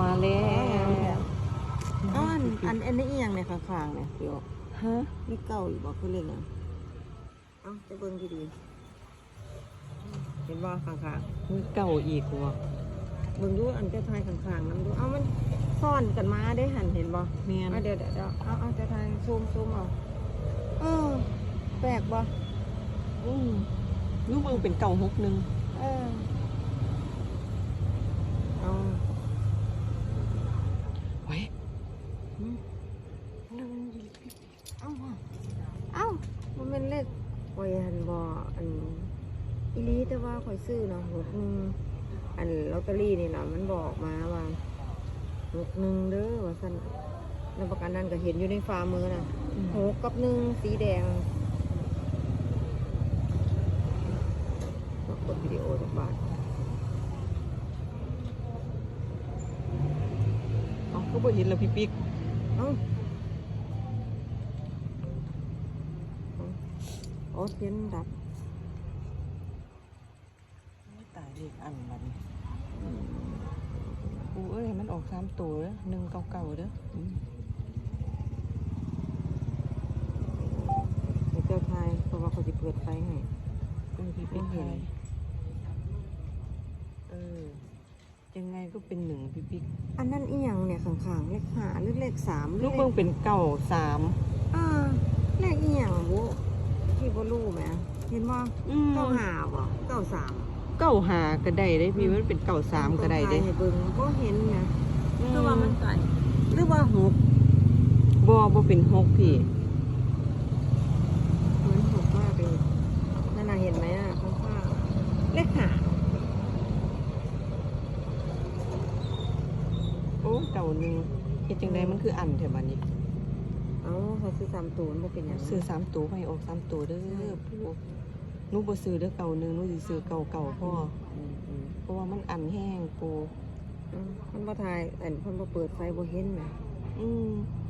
มาแล้วอ้อนอันอันนี้อีหยังในข้างๆเนี่ยพี่โอฮะนี่เก่าอีกบอกคือเรื่องหยังเอ้าจะเบิ่งดีๆเห็นว่าข้างมีเก่าอีกวะๆเบิ่งดูอันเจะทายข้างๆนั้นดูเอ้ามันซ่อนกันมาได้หันเห็นบ่เมียนอะเดี๋ยวเดี๋ยวเดี๋ยวเอาเอาเจะทายซูมซูมเอาเออแปลกบ่อืมลูกเบิ่งเป็นเก่าหกหนึ่งเออเอา ไว้ หืมนั่นเอ้าว่ะเอ้ามัน เป็นเลขข่อยหันบ่อันอีหลีแต่ว่าข่อยซื้อเนาะหกหนึ่งอันลอตเตอรี่นี่นะมันบอกมาว่าหกหนึ่งเด้อว่าซั่นแล้วประกันนั้นก็เห็นอยู่ในฝ่ามือน่ะอืมหกกับหนึ่งสีแดงกดวิดีโอจากบ้านเอ๋อก็บ่เห็นแล้วพี่ปิ๊กเอ้า โอ้เทียนดับไม่ตายเลขอันมันกูเอ้ยให้มันออกสามตัวเด้อหนึ่งเก่าเก่าๆเด้ออืมเดี๋ยวเจ้าชายเพราะว่าเขาจะเปิดไฟให้เออพี่ปิ๊กไม่เห็เห็นนเออยังไงก็เป็นหนึ่งพี่ปิ๊กอันนั้นอีหยังเนี่ยข้างๆเลขห้าหรือเลขสามหรืลูอกเบิ่งเป็นเก่าสามอ่าเลขอีหยังบุที่ บ่รู้ไหมเห็นว่าอืมเก้าห้าบ่เก้าสามเก่าหาก็ได้เด้พี่มันเป็นเก่าสามก็ได้เด้ให้เบิ่งก็เห็นไงอืหรือว่ามันไก่หรือว่าหกบ่บ่เป็นหกพี่เหมือนหกมากเลยนั่นน่ะเห็นไหมอะข้างๆเลขห้าโอ้เก่าหนึ่งเฮ็ดจังไดมันคืออันแถวบัดนี้เอ้าเขา ซื้อสามตัวมันบ่เป็นหยังซื้อสามตัวให้ออกสามตัวเด้อผู้หนูบ่ซื้อเด้อเก่าหนึ่งหนูสิซื้อเก่าเก่าพ่ออืมอืมเพราะว่ามันอันแห้งปูอืมมันบ่ทายอันเพิ่นบ่เปิดไฟบ่เห็นแหมอืมอ